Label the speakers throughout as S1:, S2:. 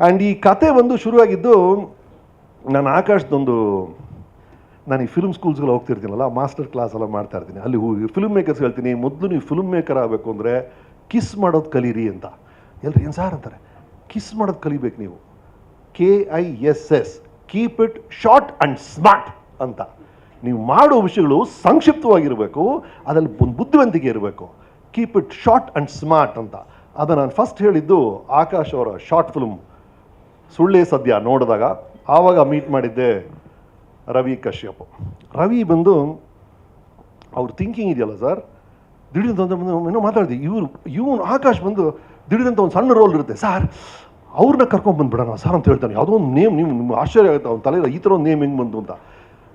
S1: And ಈ ಕತೆ ಬಂದು ಶುರುವಾಗಿದ್ದು, ನಾನು ಆಕಾಶದೊಂದು, ನಾನು ಈ ಫಿಲ್ಮ್ ಸ್ಕೂಲ್ಸ್ಗೆಲ್ಲ ಹೋಗ್ತಿರ್ತೀನಲ್ಲ ಮಾಸ್ಟರ್ ಕ್ಲಾಸ್ ಎಲ್ಲ ಮಾಡ್ತಾ ಇರ್ತೀನಿ. ಅಲ್ಲಿ ಹೋಗಿ ಫಿಲ್ಮ್ ಮೇಕರ್ಸ್ ಹೇಳ್ತೀನಿ, ಮೊದಲು ನೀವು ಫಿಲ್ಮ್ ಮೇಕರ್ ಆಗಬೇಕು ಅಂದರೆ ಕಿಸ್ ಮಾಡೋದು ಕಲೀರಿ ಅಂತ. ಎಲ್ಲರೂ ಏನು ಸಾರ್ ಅಂತಾರೆ? ಕಿಸ್ ಮಾಡೋದು ಕಲಿಬೇಕು ನೀವು. K I S S keep it short and smart ಅಂತ. ನೀವು ಮಾಡೋ ವಿಷಯಗಳು ಸಂಕ್ಷಿಪ್ತವಾಗಿರಬೇಕು, ಅದರಲ್ಲಿ ಒಂದು ಬುದ್ಧಿವಂತಿಕೆ ಇರಬೇಕು. Keep it short and smart ಅಂತ. ಅದು ನಾನು ಫಸ್ಟ್ ಹೇಳಿದ್ದು ಆಕಾಶ್ ಅವರ ಶಾರ್ಟ್ ಫಿಲ್ಮ್ ಸುಳ್ಳೆ ಸದ್ಯ ನೋಡಿದಾಗ ಆವಾಗ ಮೀಟ್ ಮಾಡಿದ್ದೆ ರವಿ ಕಶ್ಯಪ್. ರವಿ ಬಂದು ಅವ್ರ ಥಿಂಕಿಂಗ್ ಇದೆಯಲ್ಲ ಸರ್ ದಿಢೀರಂತ ಒಂದು ಬಂದು ಏನೋ ಮಾತಾಡಿದೆ. ಇವರು, ಇವನು ಆಕಾಶ್ ಬಂದು ದಿಢೀರಂತ ಒಂದು ಸಣ್ಣ ರೋಲ್ ಇರುತ್ತೆ. ಸರ್ ಅವ್ರನ್ನ ಕರ್ಕೊಂಡು ಬಂದ್ಬಿಡೋಣ ಸರ್ ಅಂತ ಹೇಳ್ತಾನೆ. ಯಾವುದೋ ಒಂದು ನೇಮ್ ನಿಮ್ಮ ನಿಮ್ಮ ಆಶ್ಚರ್ಯ ಆಗುತ್ತೆ. ಅವ್ನ ತಲೆ ಈ ಥರ ಒಂದು ನೇಮ್ ಹೆಂಗೆ ಬಂತು ಅಂತ.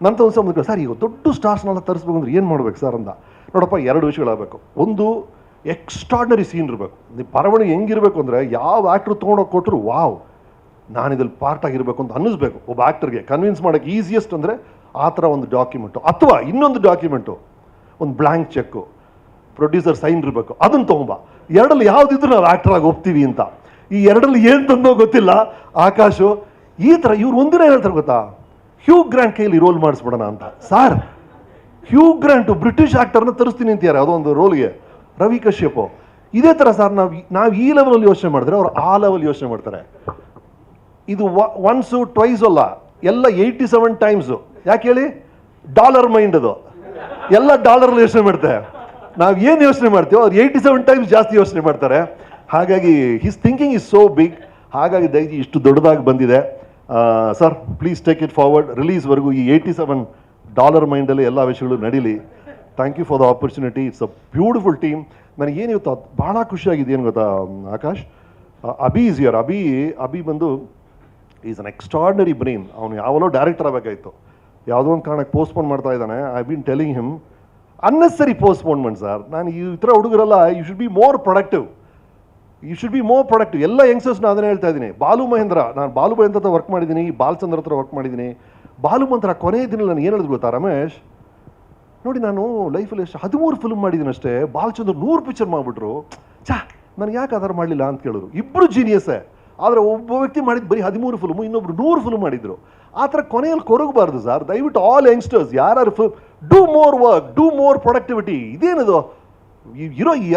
S1: ನಂತರ ಒಂದು ಸಲ ಸರ್ ಈಗ ದೊಡ್ಡ ಸ್ಟಾರ್ಸ್ನೆಲ್ಲ ತರಿಸ್ಬೇಕು ಅಂದ್ರೆ ಏನು ಮಾಡ್ಬೇಕು ಸರ್ ಅಂತ? ನೋಡಪ್ಪ, ಎರಡು ವಿಷಯಗಳಾಗಬೇಕು. ಒಂದು ಎಕ್ಸ್ಟ್ರಾಡ್ನರಿ ಸೀನ್ ಇರಬೇಕು. ನೀವು ಬರವಣಿಗೆ ಹೆಂಗಿರಬೇಕು ಅಂದರೆ ಯಾವ ಆ್ಯಕ್ಟ್ರು ತೊಗೊಂಡೋಗಿ ಕೊಟ್ಟರು ವಾವ್ ನಾನು ಇದ್ರಲ್ಲಿ ಪಾರ್ಟ್ ಆಗಿರಬೇಕು ಅಂತ ಅನ್ನಿಸ್ಬೇಕು. ಒಬ್ಬ ಆ್ಯಕ್ಟರ್ಗೆ ಕನ್ವಿನ್ಸ್ ಮಾಡೋಕ್ಕೆ ಈಸಿಯೆಸ್ಟ್ ಅಂದರೆ ಆ ಥರ ಒಂದು ಡಾಕ್ಯುಮೆಂಟು ಅಥವಾ ಇನ್ನೊಂದು ಡಾಕ್ಯುಮೆಂಟು ಒಂದು ಬ್ಲ್ಯಾಂಕ್ ಚೆಕ್ಕು ಪ್ರೊಡ್ಯೂಸರ್ ಸೈನ್ ಇರಬೇಕು. ಅದನ್ನು ತೊಗೊಂಬ. ಎರಡಲ್ಲಿ ಯಾವುದಿದ್ರು ನಾವು ಆಗಿ ಹೋಗ್ತೀವಿ ಅಂತ. ಈ ಎರಡಲ್ಲಿ ಏನು ತಂದೋ ಗೊತ್ತಿಲ್ಲ. ಆಕಾಶು, ಈ ಥರ ಇವ್ರು ಒಂದಿನ ಹೇಳ್ತಾರೆ ಗೊತ್ತಾ? ಹ್ಯೂ ಗ್ರ್ಯಾಂಟ್ ಕೈಲಿ ರೋಲ್ ಮಾಡಿಸ್ಬಿಡೋಣ ಅಂತ. ಸಾರ್ ಹ್ಯೂ ಗ್ರ್ಯಾಂಟು ಬ್ರಿಟಿಷ್ ಆ್ಯಕ್ಟರ್ನ ತರಿಸ್ತೀನಿ ಅಂತಿದ್ದಾರೆ. ಯಾವುದೋ ಒಂದು ರೋಲ್ಗೆ ರವಿ ಕಶ್ಯಪ್. ಇದೇ ಥರ ಸರ್ ನಾವು ನಾವು ಈ ಲೆವೆಲಲ್ಲಿ ಯೋಚನೆ ಮಾಡಿದ್ರೆ ಅವ್ರು ಆ ಲೆವೆಲ್ ಯೋಚನೆ ಮಾಡ್ತಾರೆ. ಇದು ಒನ್ಸು ಟ್ವೈಸ್ ಅಲ್ಲ. ಎಲ್ಲ ಏಯ್ಟಿ ಸೆವೆನ್ ಟೈಮ್ಸು ಯಾಕೆ ಹೇಳಿ? ಡಾಲರ್ ಮೈಂಡ್ ಅದು. ಎಲ್ಲ ಡಾಲರ್ ಯೋಚನೆ ಮಾಡ್ತಾರೆ. ನಾವು ಏನು ಯೋಚನೆ ಮಾಡ್ತೀವೋ ಅವ್ರು ಏಯ್ಟಿ ಸೆವೆನ್ ಟೈಮ್ಸ್ ಜಾಸ್ತಿ ಯೋಚನೆ ಮಾಡ್ತಾರೆ. ಹಾಗಾಗಿ his thinking is so big ಹಾಗಾಗಿ ದೈಜಿ ಇಷ್ಟು ದೊಡ್ಡದಾಗಿ ಬಂದಿದೆ. Sir please take it forward ರಿಲೀಸ್ವರೆಗೂ ಈ ಏಯ್ಟಿ ಸೆವೆನ್ ಡಾಲರ್ ಮೈಂಡಲ್ಲಿ ಎಲ್ಲ ವಿಷಯಗಳು ನಡೀಲಿ. Thank you for the opportunity it's a beautiful team ನನಗೆ ಏನು ಇವತ್ತು ಅದ್- ಭಾಳ ಖುಷಿಯಾಗಿದೆ ಏನು ಗೊತ್ತಾ, ಆಕಾಶ್? ಅಬಿ ಇಸ್ ಯರ್ ಅಭಿ ಅಭಿ ಬಂದು ಈಸ್ ಅನ್ ಎಕ್ಸ್ಟ್ರಾರ್ಡನರಿ ಬ್ರೈನ್ ಅವನು ಯಾವಲೋ ಡೈರೆಕ್ಟರ್ ಆಗಬೇಕಾಯ್ತು. ಯಾವುದೋ ಒಂದು ಕಾರಣಕ್ಕೆ ಪೋಸ್ಟ್ಪೋನ್ ಮಾಡ್ತಾ ಇದ್ದಾನೆ. I been telling him unnecessary postponement sir ನಾನು ಈ ಥರ ಹುಡುಗರೆಲ್ಲ you should be more productive you should be more productive ಎಲ್ಲ ಯಂಗ್ಸ್ಟರ್ಸ್ ನಾನು ಅದನ್ನೇ ಹೇಳ್ತಾ ಇದ್ದೀನಿ. ಬಾಲು ಮಹೇಂದ್ರ, ನಾನು ಬಾಲು ಮಹೇಂದ್ರ ಹತ್ರ ವರ್ಕ್ ಮಾಡಿದ್ದೀನಿ, ಬಾಲಚಂದ್ರ ಹತ್ರ ವರ್ಕ್ ಮಾಡಿದ್ದೀನಿ. ಬಾಲು ಮಹೇಂದ್ರ ಕೊನೆಯ ದಿನ ನಾನು ಏನು ಹೇಳಿದ್ರು ಗೊತ್ತಾ, ರಮೇಶ್? ನೋಡಿ, ನಾನು ಲೈಫಲ್ಲಿ ಎಷ್ಟು ಹದಿಮೂರು ಫಿಲ್ಮ್ ಮಾಡಿದ್ದೀನಿ ಅಷ್ಟೇ. ಬಾಲಚಂದ್ರ ನೂರು ಪಿಕ್ಚರ್ ಮಾಡಿಬಿಟ್ರು. ಚಾ ನನಗೆ ಯಾಕೆ ಆಧಾರ ಮಾಡಲಿಲ್ಲ ಅಂತ ಕೇಳಿದ್ರು. ಇಬ್ಬರು ಜೀನಿಯಸ್ಸೇ ಆದರೆ ಒಬ್ಬ ವ್ಯಕ್ತಿ ಮಾಡಿದ್ದು ಬರೀ ಹದಿಮೂರು ಫಿಲ್ಮು ಇನ್ನೊಬ್ರು ನೂರು ಫಿಲ್ಮ್ ಮಾಡಿದ್ರು. ಆ ಥರ ಕೊನೆಯಲ್ಲಿ ಕೊರಗಬಾರ್ದು ಸರ್ ದಯವಿಟ್ಟು ಆಲ್ ಯಂಗ್ಸ್ಟರ್ಸ್ ಯಾರು fill do more work do more productivity ಇದೇನದು? ಇರೋ ಈ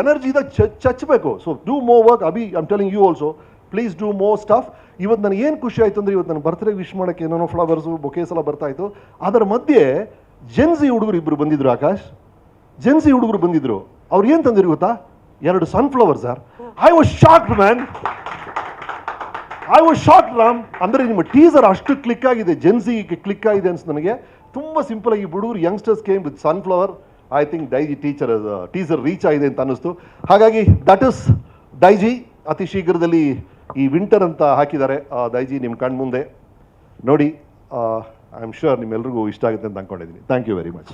S1: ಚ ಚಚ್ಚಬೇಕು so do more work ಅಬಿ I'm telling you also please do more stuff ಇವತ್ತು ನನಗೆ ಏನು ಖುಷಿ ಆಯಿತು ಅಂದರೆ, ಇವತ್ತು ನನ್ನ ಬರ್ತ್ಡೇ ವಿಶ್ ಮಾಡೋಕ್ಕೆ ಏನೇನೋ ಫ್ಲವರ್ಸು ಬೊಕೇಸ್ ಎಲ್ಲ ಬರ್ತಾಯಿತ್ತು ಅದರ ಮಧ್ಯೆ ಜೆನ್ಸಿ ಹುಡುಗರು ಇಬ್ಬರು ಬಂದಿದ್ರು, ಆಕಾಶ್. ಜೆನ್ಸಿ ಹುಡುಗರು ಬಂದಿದ್ರು. ಅವ್ರು ಏನು ತಂದಿರು ಗೊತ್ತಾ? ಎರಡು sunflower sir I was shocked man I was short Ram ಅಂದರೆ ನಿಮ್ಮ ಟೀಸರ್ ಅಷ್ಟು ಕ್ಲಿಕ್ ಆಗಿದೆ ಜೆನ್ಸಿ ಕ್ಲಿಕ್ ಆಗಿದೆ ಅನ್ಸ್ ನನಗೆ. ತುಂಬ ಸಿಂಪಲ್ ಆಗಿ ಹುಡುಗರು youngsters came with sunflower I think Daiji teacher teaser reach ಆಗಿದೆ ಅಂತ ಅನ್ನಿಸ್ತು. ಹಾಗಾಗಿ ದಟ್ ಇಸ್ ಡೈಜಿ ಅತಿ ಶೀಘ್ರದಲ್ಲಿ ಈ ವಿಂಟರ್ ಅಂತ ಹಾಕಿದ್ದಾರೆ. ದೈಜಿ ನಿಮ್ಮ ಕಣ್ಣು ಮುಂದೆ. ನೋಡಿ ಐ ಆಮ್ ಶ್ಯೂರ್ ನಿಮ್ಮೆಲ್ರಿಗೂ ಇಷ್ಟ ಆಗುತ್ತೆ ಅಂತ ಅಂದ್ಕೊಂಡಿದ್ದೀನಿ ಥ್ಯಾಂಕ್ ಯು ವೆರಿ ಮಚ್